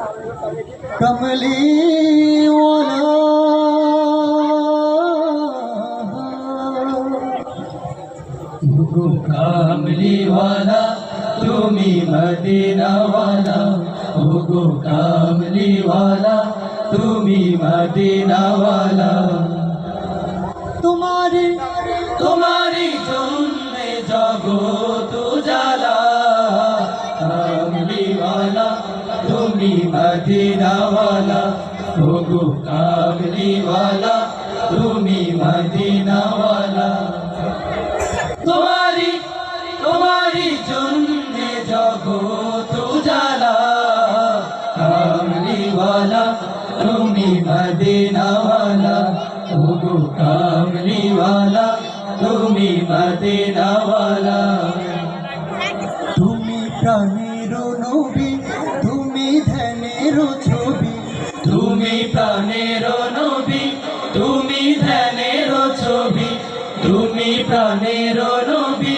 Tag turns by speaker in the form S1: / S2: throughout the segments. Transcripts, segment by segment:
S1: कमली
S2: वाला। कमली वाला तुम्ही मदीना वाला। हुगो कमली वाला तुम्ही मदीना वाला।
S1: तुम्हारी
S2: तुम्हारी धुन में जागो तो তুমি মদিনাওয়ালা ও গো কামলিওয়ালা তুমি মদিনাওয়ালা। তোমারি তোমারি জন্যে জগত জালা কামলিওয়ালা তুমি মদিনাওয়ালা ও গো কামলিওয়ালা তুমি মদিনাওয়ালা।
S1: তুমি প্রাণের নবী ধ্যানের ছবি।
S2: তুমি প্রাণের নবী তুমি ধ্যানের ছবি। তুমি প্রাণের নবী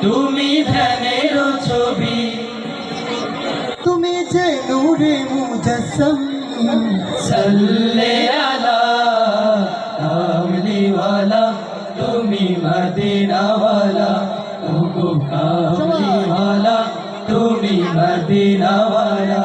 S2: তুমি ধ্যানের ছবি।
S1: তুমি যে নূরে মুজসম।
S2: সল্লে আলা কামলিওয়ালা তুমি মদিনাওয়ালা। ওগো কামলিওয়ালা তুমি মদিনাওয়ালা।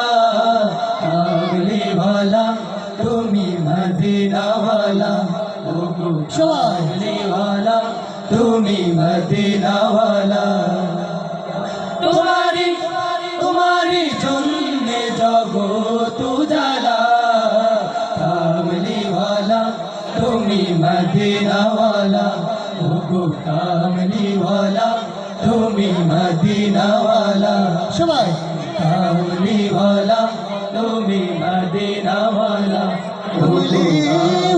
S2: ওয়ালা তুমি মদিনাওয়ালা। ও গো কামলি ওয়ালা তুমি মদিনাওয়ালা। তোমারি তোমারি জন্যে জগত জালা কামলি ওয়ালা তুমি মদিনাওয়ালা। ও গো কামলি ওয়ালা তুমি মদিনাওয়ালা।
S1: সবাই।
S2: কামলি ওয়ালা তুমি